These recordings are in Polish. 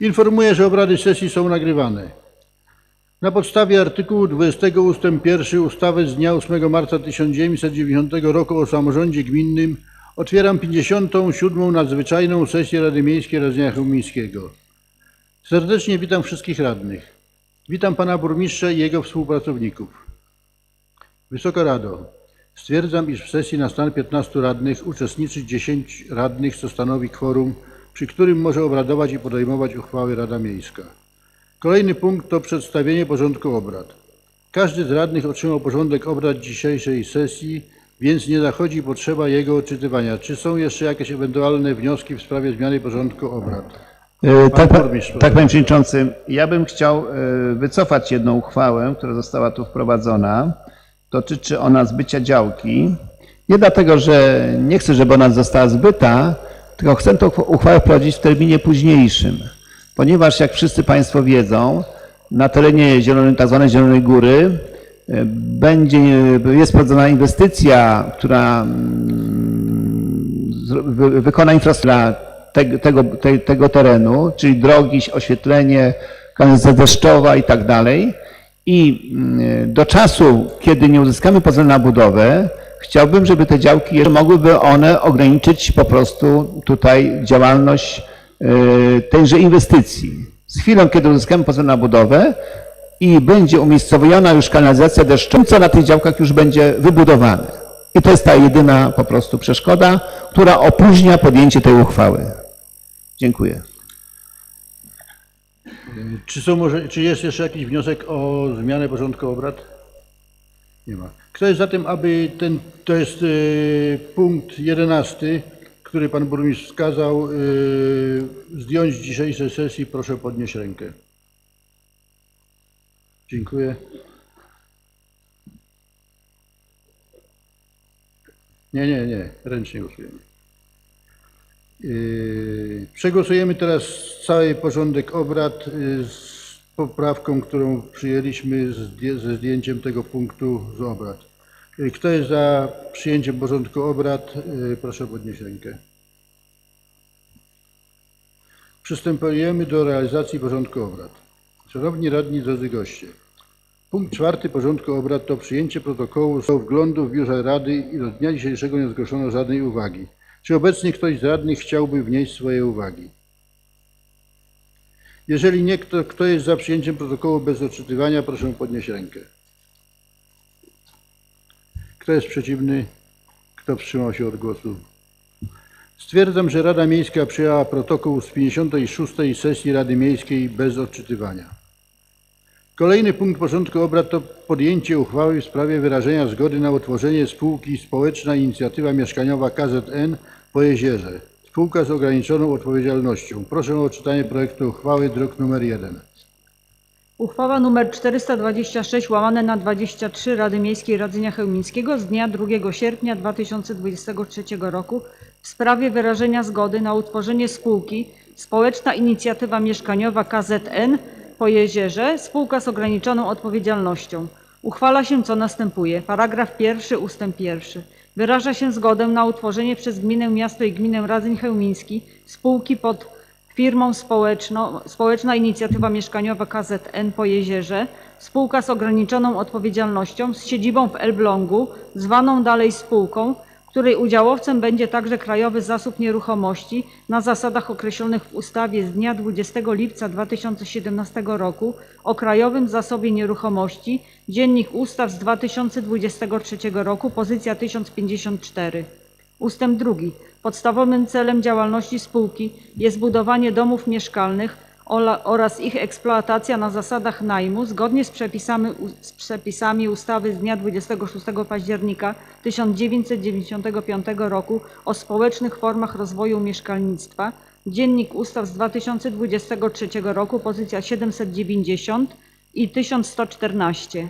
Informuję, że obrady sesji są nagrywane. Na podstawie artykułu 20 ust. 1 ustawy z dnia 8 marca 1990 roku o samorządzie gminnym otwieram 57. nadzwyczajną sesję Rady Miejskiej Radzenia Chełmińskiego. Serdecznie witam wszystkich radnych. Witam pana burmistrza i jego współpracowników. Wysoka Rado, stwierdzam, iż w sesji na stan 15 radnych uczestniczy 10 radnych, co stanowi kworum, przy którym może obradować i podejmować uchwały Rada Miejska. Kolejny punkt to przedstawienie porządku obrad. Każdy z radnych otrzymał porządek obrad dzisiejszej sesji, więc nie zachodzi potrzeba jego odczytywania. Czy są jeszcze jakieś ewentualne wnioski w sprawie zmiany porządku obrad? E, Tak, burmistrz, tak, panie przewodniczący. Ja bym chciał e, wycofać jedną uchwałę, która została tu wprowadzona. Dotyczy ona zbycia działki. Nie dlatego, że nie chcę, żeby ona została zbyta, tylko chcę tę uchwałę wprowadzić w terminie późniejszym. Ponieważ, jak wszyscy Państwo wiedzą, na terenie zielonej, tak zwanej Zielonej Góry e, będzie, jest prowadzona inwestycja, która mm, wykona infrastrukturę te- tego, te- tego terenu, czyli drogi, oświetlenie, kanalizacja deszczowa i tak dalej. I mm, do czasu, kiedy nie uzyskamy pozwolenia na budowę, chciałbym, żeby te działki mogłyby one ograniczyć po prostu tutaj działalność y, tejże inwestycji. Z chwilą, kiedy uzyskamy pozwolenie na budowę i będzie umiejscowiona już kanalizacja deszczowa, co na tych działkach już będzie wybudowane. I to jest ta jedyna po prostu przeszkoda, która opóźnia podjęcie tej uchwały. Dziękuję. Czy, są może, czy jest jeszcze jakiś wniosek o zmianę porządku obrad? Nie ma. Kto jest za tym, aby ten, to jest y, punkt 11, który pan burmistrz wskazał, y, zdjąć z dzisiejszej sesji, proszę podnieść rękę. Dziękuję. Nie, nie, nie, ręcznie głosujemy. Yy, Przegłosujemy teraz cały porządek obrad yy, z poprawką, którą przyjęliśmy ze zdjęciem tego punktu z obrad. Yy, Kto jest za przyjęciem porządku obrad? Yy, Proszę podnieść rękę. Przystępujemy do realizacji porządku obrad. Szanowni radni, drodzy goście. Punkt czwarty porządku obrad to przyjęcie protokołu z wglądu w biurze Rady i do dnia dzisiejszego nie zgłoszono żadnej uwagi. Czy obecnie ktoś z radnych chciałby wnieść swoje uwagi? Jeżeli nie, kto, kto jest za przyjęciem protokołu bez odczytywania, proszę podnieść rękę. Kto jest przeciwny? Kto wstrzymał się od głosu? Stwierdzam, że Rada Miejska przyjęła protokół z 56. sesji Rady Miejskiej bez odczytywania. Kolejny punkt porządku obrad to podjęcie uchwały w sprawie wyrażenia zgody na utworzenie spółki Społeczna Inicjatywa Mieszkaniowa KZN po Jezierze. Spółka z ograniczoną odpowiedzialnością. Proszę o odczytanie projektu uchwały druk nr 1. Uchwała nr 426 łamane na 23 Rady Miejskiej Radzenia Chełmińskiego z dnia 2 sierpnia 2023 roku w sprawie wyrażenia zgody na utworzenie spółki Społeczna Inicjatywa Mieszkaniowa KZN po Jezierze, spółka z ograniczoną odpowiedzialnością. Uchwala się co następuje. Paragraf pierwszy ustęp pierwszy. Wyraża się zgodę na utworzenie przez gminę, miasto i gminę Radzeń Chełmiński spółki pod firmą społeczną, Społeczna Inicjatywa Mieszkaniowa KZN po Jezierze, spółka z ograniczoną odpowiedzialnością z siedzibą w Elblągu, zwaną dalej spółką, której udziałowcem będzie także Krajowy Zasób Nieruchomości na zasadach określonych w ustawie z dnia 20 lipca 2017 roku o Krajowym Zasobie Nieruchomości, Dziennik Ustaw z 2023 roku, pozycja 1054. Ustęp drugi. Podstawowym celem działalności spółki jest budowanie domów mieszkalnych oraz ich eksploatacja na zasadach najmu zgodnie z przepisami, z przepisami ustawy z dnia 26 października 1995 roku o społecznych formach rozwoju mieszkalnictwa, Dziennik Ustaw z 2023 roku, pozycja 790 i 1114.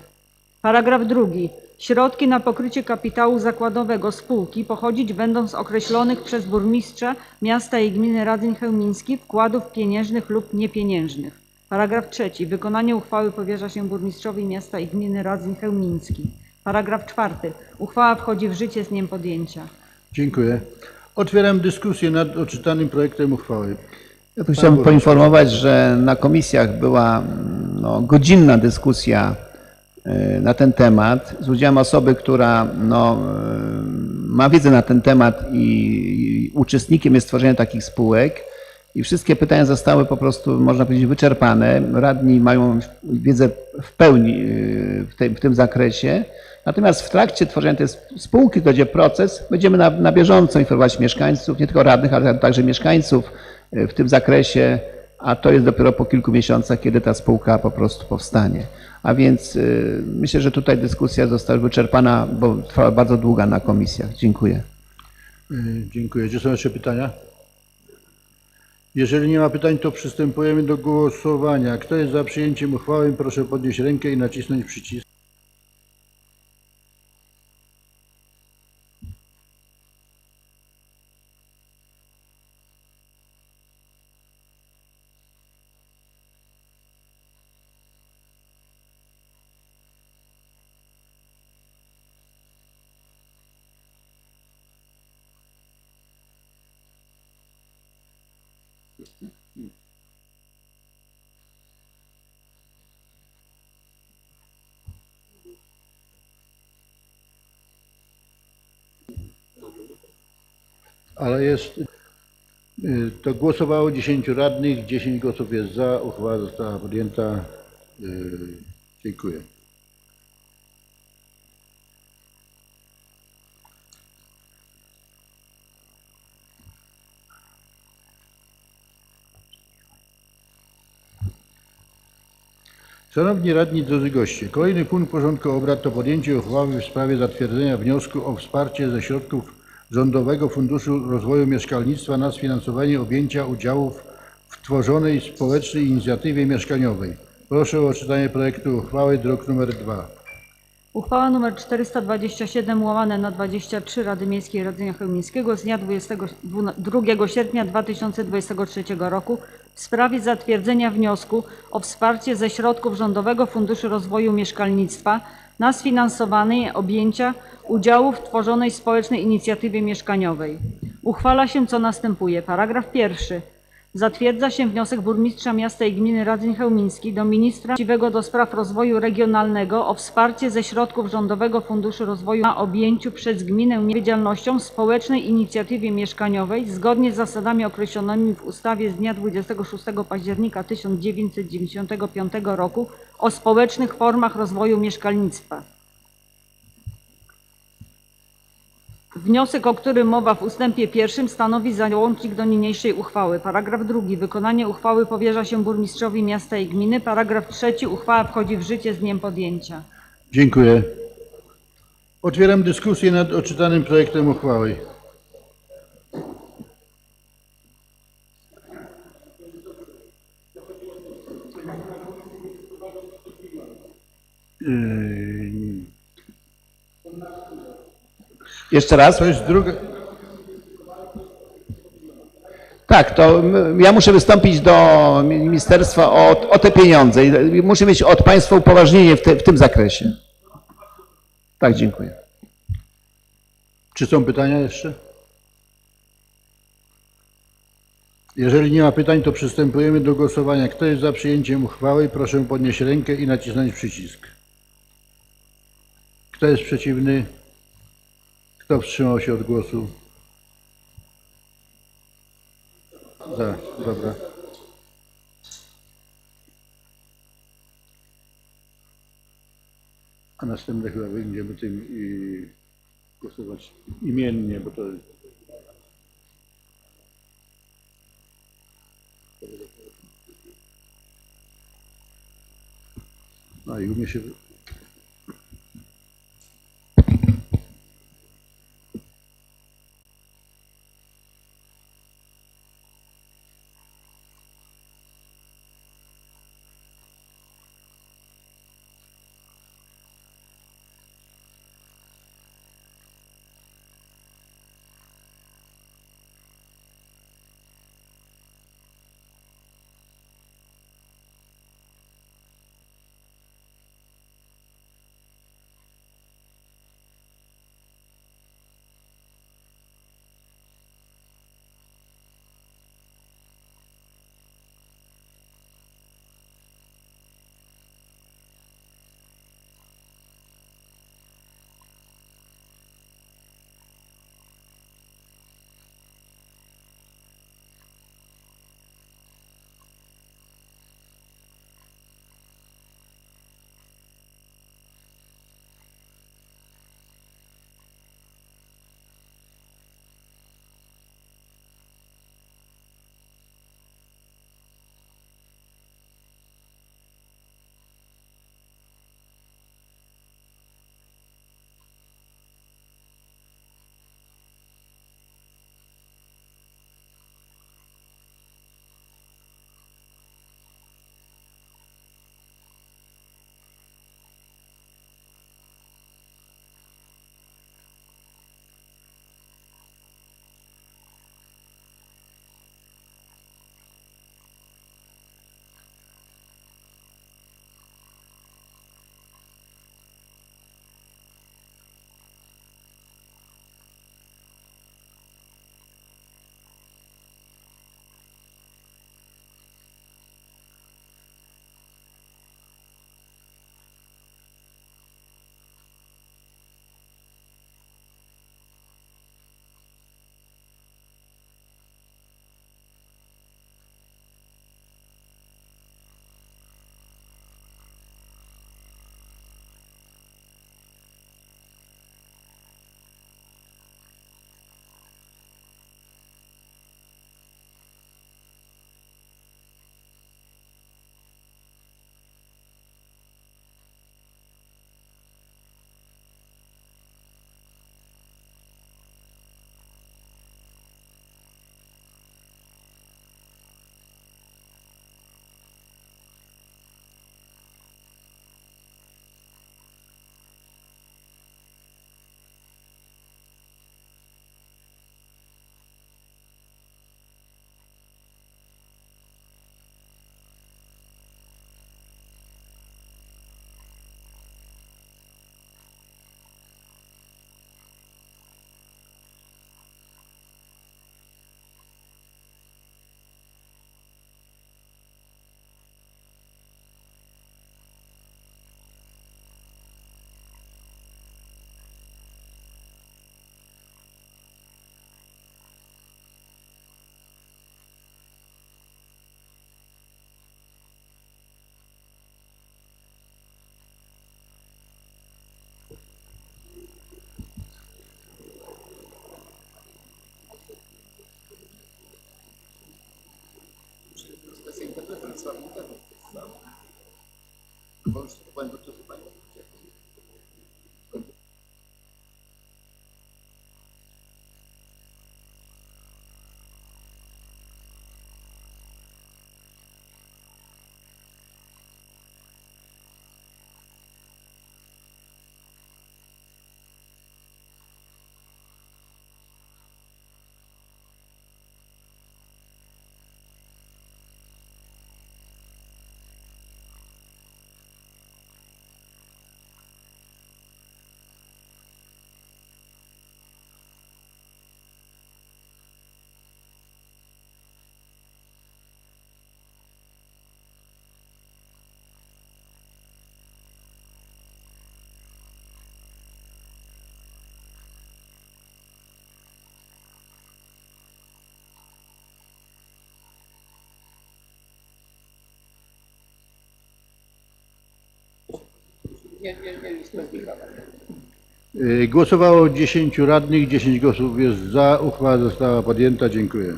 Paragraf drugi. Środki na pokrycie kapitału zakładowego spółki pochodzić będą z określonych przez burmistrza miasta i gminy Radzeń Chełmiński wkładów pieniężnych lub niepieniężnych. Paragraf trzeci. Wykonanie uchwały powierza się burmistrzowi miasta i gminy Radzeń Chełmiński. Paragraf czwarty. Uchwała wchodzi w życie z dniem podjęcia. Dziękuję. Otwieram dyskusję nad odczytanym projektem uchwały. Ja tu chciałbym poinformować, że na komisjach była mm, no, godzinna dyskusja na ten temat z udziałem osoby, która no, e, ma wiedzę na ten temat i, uczestnikiem jest tworzenia takich spółek. I wszystkie pytania zostały po prostu, można powiedzieć, wyczerpane. Radni mają wiedzę w pełni y, w tym, w tym zakresie. Natomiast w trakcie tworzenia tej spółki, to będzie proces, będziemy na, na bieżąco informować mieszkańców, nie tylko radnych, ale także mieszkańców w tym zakresie, a to jest dopiero po kilku miesiącach, kiedy ta spółka po prostu powstanie. A więc y, myślę, że tutaj dyskusja została wyczerpana, bo trwała bardzo długa na komisjach. Dziękuję. Y, Dziękuję. Czy są jeszcze pytania? Jeżeli nie ma pytań, to przystępujemy do głosowania. Kto jest za przyjęciem uchwały, proszę podnieść rękę i nacisnąć przycisk. Ale jest, y, to głosowało 10 radnych, 10 głosów jest za, uchwała została podjęta. Y, Dziękuję. Szanowni radni, drodzy goście, kolejny punkt porządku obrad to podjęcie uchwały w sprawie zatwierdzenia wniosku o wsparcie ze środków Rządowego Funduszu Rozwoju Mieszkalnictwa na sfinansowanie objęcia udziałów w tworzonej społecznej inicjatywie mieszkaniowej. Proszę o czytanie projektu uchwały, druk nr 2. Uchwała nr 427 łamane na 23 Rady Miejskiej Radzenia Chełmińskiego z dnia 22 sierpnia 2023 roku w sprawie zatwierdzenia wniosku o wsparcie ze środków Rządowego Funduszu Rozwoju Mieszkalnictwa na sfinansowanie objęcia udziału w tworzonej społecznej inicjatywie mieszkaniowej. Uchwala się co następuje. Paragraf pierwszy. Zatwierdza się wniosek burmistrza miasta i gminy Radzeń Chełmiński do ministra właściwego do spraw rozwoju regionalnego o wsparcie ze środków Rządowego Funduszu Rozwoju na objęciu przez gminę odpowiedzialnością społecznej inicjatywie mieszkaniowej zgodnie z zasadami określonymi w ustawie z dnia 26 października 1995 roku o społecznych formach rozwoju mieszkalnictwa. Wniosek, o którym mowa w ustępie pierwszym, stanowi załącznik do niniejszej uchwały. Paragraf drugi. Wykonanie uchwały powierza się burmistrzowi miasta i gminy. Paragraf trzeci. Uchwała wchodzi w życie z dniem podjęcia. Dziękuję. Otwieram dyskusję nad odczytanym projektem uchwały. Yy, Jeszcze raz? To jest druga. Tak, to ja muszę wystąpić do ministerstwa o, o te pieniądze i muszę mieć od państwa upoważnienie w, te, w tym zakresie. Tak, dziękuję. Czy są pytania jeszcze? Jeżeli nie ma pytań, to przystępujemy do głosowania. Kto jest za przyjęciem uchwały, proszę podnieść rękę i nacisnąć przycisk. Kto jest przeciwny? Kto wstrzymał się od głosu? Za, dobra. A następne chyba będziemy tym i głosować imiennie, bo to A i umie się. todos, tudo? Y, Głosowało 10 radnych, 10 głosów jest za. Uchwała została podjęta. Dziękuję.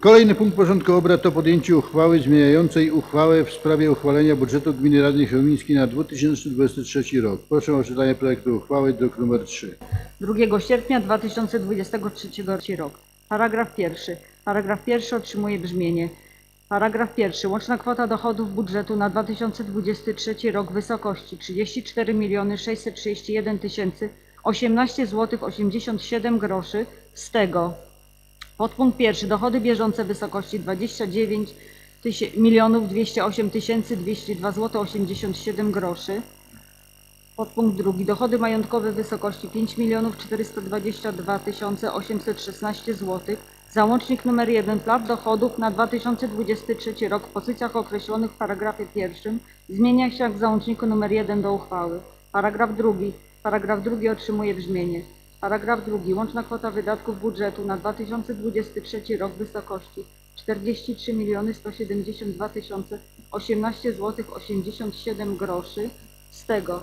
Kolejny punkt porządku obrad to podjęcie uchwały zmieniającej uchwałę w sprawie uchwalenia budżetu Gminy Radnej Chełmińskiej na 2023 rok. Proszę o czytanie projektu uchwały, druk nr 3. 2 sierpnia 2023 rok. Paragraf pierwszy. Paragraf pierwszy otrzymuje brzmienie. Paragraf pierwszy. Łączna kwota dochodów budżetu na 2023 rok w wysokości 34 631 018 zł 87 groszy. Z tego podpunkt pierwszy. Dochody bieżące w wysokości 29 208 202 zł 87 groszy. Podpunkt drugi. Dochody majątkowe w wysokości 5 422 816 zł. Załącznik nr 1 Plan dochodów na 2023 rok w pozycjach określonych w paragrafie pierwszym zmienia się jak w załączniku nr 1 do uchwały. Paragraf drugi. Paragraf drugi otrzymuje brzmienie. Paragraf drugi. Łączna kwota wydatków budżetu na 2023 rok w wysokości 43 172 018 zł 87 groszy. Z tego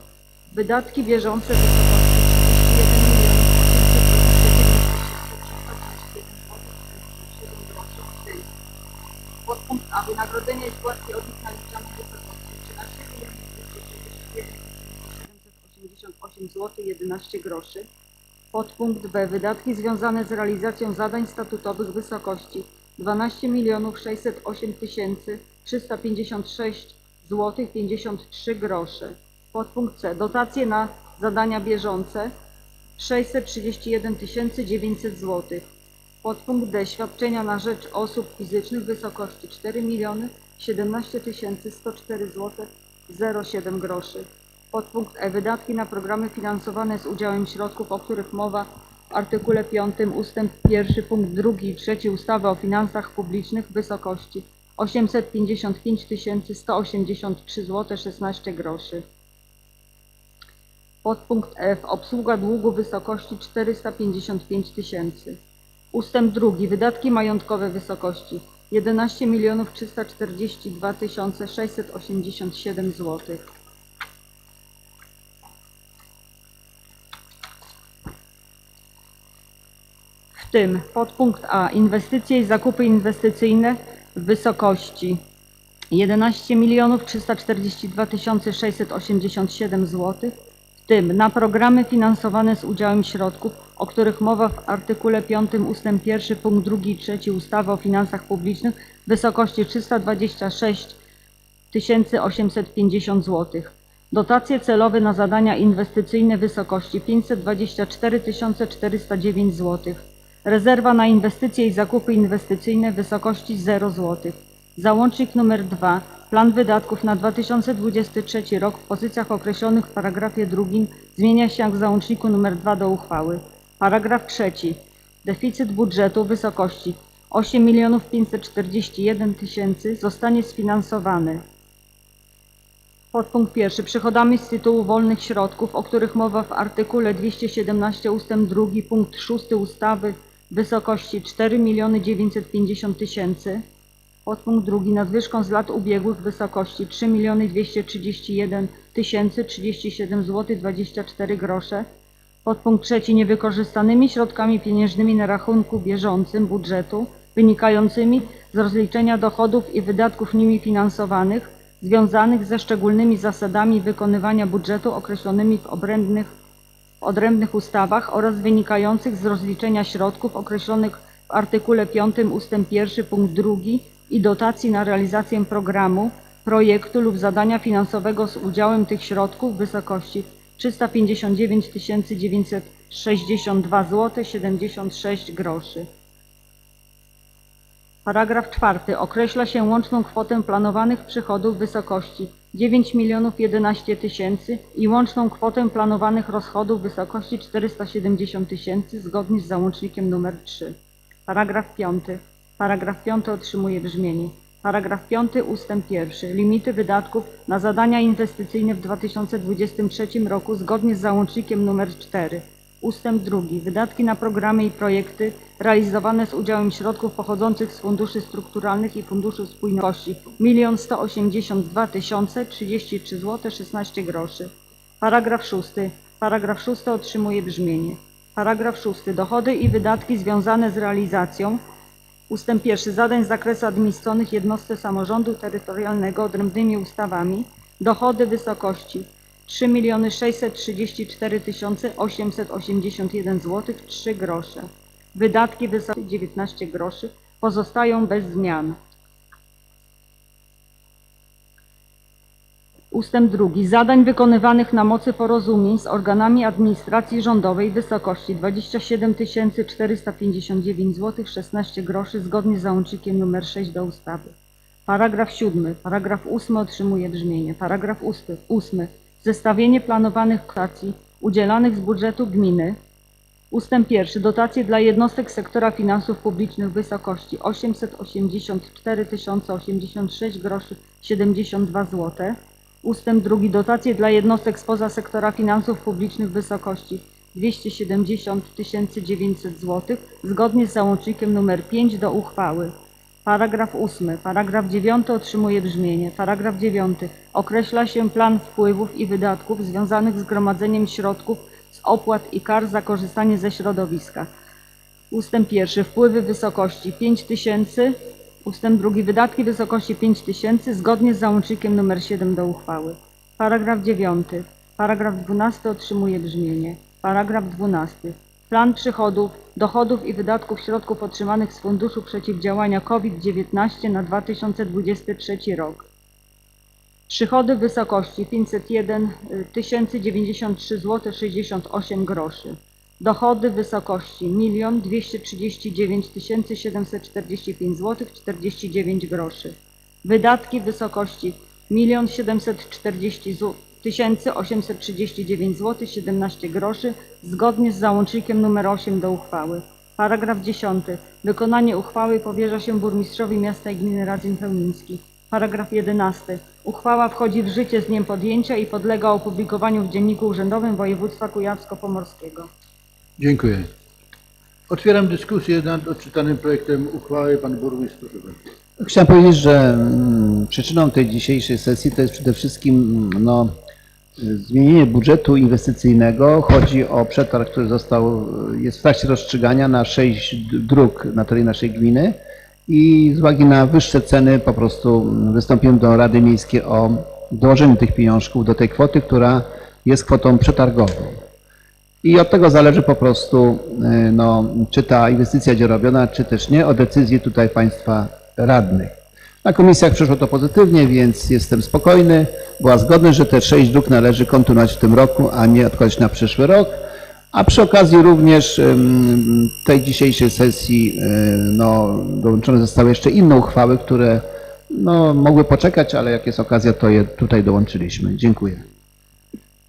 wydatki bieżące w wysokości składki od nich naliczane w wysokości 13 788 zł 11 groszy. Podpunkt B. Wydatki związane z realizacją zadań statutowych w wysokości 12 608 356 zł 53 grosze. Podpunkt C. Dotacje na zadania bieżące 631 900 zł. Podpunkt D. Świadczenia na rzecz osób fizycznych w wysokości 4 17 104 zł 07 groszy. Podpunkt E. Wydatki na programy finansowane z udziałem środków, o których mowa w artykule 5 ustęp 1 punkt 2 i 3 ustawy o finansach publicznych w wysokości 855 183 zł 16 groszy. Podpunkt F. Obsługa długu w wysokości 455 tysięcy. Ustęp drugi. Wydatki majątkowe w wysokości 11 342 687 zł. W tym podpunkt A. Inwestycje i zakupy inwestycyjne w wysokości 11 342 687 zł, w tym na programy finansowane z udziałem środków, o których mowa w artykule 5 ust. 1 punkt 2 i 3 ustawy o finansach publicznych w wysokości 326 850 zł. Dotacje celowe na zadania inwestycyjne w wysokości 524 409 zł. Rezerwa na inwestycje i zakupy inwestycyjne w wysokości 0 zł. Załącznik nr 2. Plan wydatków na 2023 rok w pozycjach określonych w paragrafie drugim zmienia się jak w załączniku nr 2 do uchwały. Paragraf trzeci. Deficyt budżetu w wysokości 8 541 000 zostanie sfinansowany. Podpunkt pierwszy. Przychodami z tytułu wolnych środków, o których mowa w artykule 217 ust. 2 punkt 6 ustawy w wysokości 4 950 tysięcy. Podpunkt drugi. Nadwyżką z lat ubiegłych w wysokości 3 231 037 zł 24 grosze. Podpunkt trzeci. Niewykorzystanymi środkami pieniężnymi na rachunku bieżącym budżetu wynikającymi z rozliczenia dochodów i wydatków nimi finansowanych związanych ze szczególnymi zasadami wykonywania budżetu określonymi w obrębnych, odrębnych ustawach oraz wynikających z rozliczenia środków określonych w artykule 5 ust. 1 punkt 2 i dotacji na realizację programu, projektu lub zadania finansowego z udziałem tych środków w wysokości 359 962 zł 76 groszy. Paragraf czwarty. Określa się łączną kwotę planowanych przychodów w wysokości 9 milionów 11 tysięcy i łączną kwotę planowanych rozchodów w wysokości 470 tysięcy zgodnie z załącznikiem nr 3. Paragraf piąty. Paragraf piąty otrzymuje brzmienie. Paragraf piąty ustęp pierwszy. Limity wydatków na zadania inwestycyjne w 2023 roku zgodnie z załącznikiem nr 4. Ustęp drugi. Wydatki na programy i projekty realizowane z udziałem środków pochodzących z funduszy strukturalnych i funduszu spójności 1 182 033 zł 16 groszy. Paragraf szósty. Paragraf szósty otrzymuje brzmienie. Paragraf szósty. Dochody i wydatki związane z realizacją Ustęp pierwszy. Zadań z zakresu administracyjnych jednostce samorządu terytorialnego odrębnymi ustawami. Dochody wysokości 3 634 881 zł 3 grosze. Wydatki wysokości 19 groszy pozostają bez zmian. Ustęp drugi. Zadań wykonywanych na mocy porozumień z organami administracji rządowej w wysokości 27 459 zł 16 groszy zgodnie z załącznikiem nr 6 do ustawy. Paragraf 7. Paragraf 8 otrzymuje brzmienie. Paragraf 8. Zestawienie planowanych dotacji udzielanych z budżetu gminy. Ustęp pierwszy. Dotacje dla jednostek sektora finansów publicznych w wysokości 884 086 groszy 72 zł. Ustęp drugi. Dotacje dla jednostek spoza sektora finansów publicznych w wysokości 270 900 zł zgodnie z załącznikiem nr 5 do uchwały. Paragraf 8. Paragraf 9 otrzymuje brzmienie. Paragraf 9. Określa się plan wpływów i wydatków związanych z gromadzeniem środków z opłat i kar za korzystanie ze środowiska. Ustęp pierwszy. Wpływy w wysokości 5 tysięcy. Ustęp drugi. Wydatki w wysokości 5 tysięcy zgodnie z załącznikiem nr 7 do uchwały. Paragraf 9. Paragraf 12 otrzymuje brzmienie. Paragraf 12. Plan przychodów, dochodów i wydatków środków otrzymanych z Funduszu Przeciwdziałania COVID-19 na 2023 rok. Przychody w wysokości 501 093 zł 68 groszy. Dochody w wysokości 1 239 745 zł 49 groszy. Wydatki w wysokości 1 740 zł 1839 zł 17 groszy zgodnie z załącznikiem nr 8 do uchwały. Paragraf 10. Wykonanie uchwały powierza się burmistrzowi miasta i gminy Radzin Chełmiński. Paragraf 11. Uchwała wchodzi w życie z dniem podjęcia i podlega opublikowaniu w Dzienniku Urzędowym Województwa Kujawsko-Pomorskiego. Dziękuję. Otwieram dyskusję nad odczytanym projektem uchwały. Pan burmistrz, proszę bardzo. Chciałem powiedzieć, że mm, przyczyną tej dzisiejszej sesji to jest przede wszystkim mm, no, zmienienie budżetu inwestycyjnego. Chodzi o przetarg, który został, jest w trakcie rozstrzygania na sześć dróg na terenie naszej gminy i z uwagi na wyższe ceny po prostu mm, wystąpiłem do Rady Miejskiej o dołożenie tych pieniążków do tej kwoty, która jest kwotą przetargową. I od tego zależy po prostu, y, no, czy ta inwestycja będzie robiona, czy też nie, o decyzji tutaj Państwa radnych. Na komisjach przeszło to pozytywnie, więc jestem spokojny. Była zgodność, że te sześć dróg należy kontynuować w tym roku, a nie odkładać na przyszły rok. A przy okazji również tej dzisiejszej sesji y, no, dołączone zostały jeszcze inne uchwały, które no, mogły poczekać, ale jak jest okazja, to je tutaj dołączyliśmy. Dziękuję.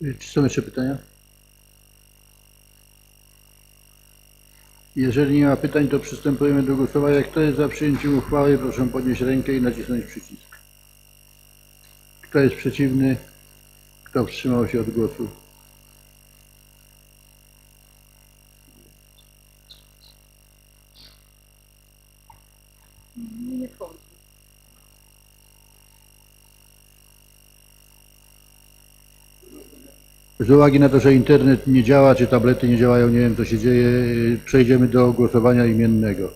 Y, Czy są jeszcze pytania? Jeżeli nie ma pytań, to przystępujemy do głosowania. Kto jest za przyjęciem uchwały, proszę podnieść rękę i nacisnąć przycisk. Kto jest przeciwny? Kto wstrzymał się od głosu? Z uwagi na to, że internet nie działa, czy tablety nie działają, nie wiem co się dzieje, y, przejdziemy do głosowania imiennego.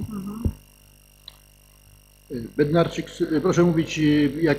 Mhm. Y, Bednarczyk, y, proszę mówić, jak się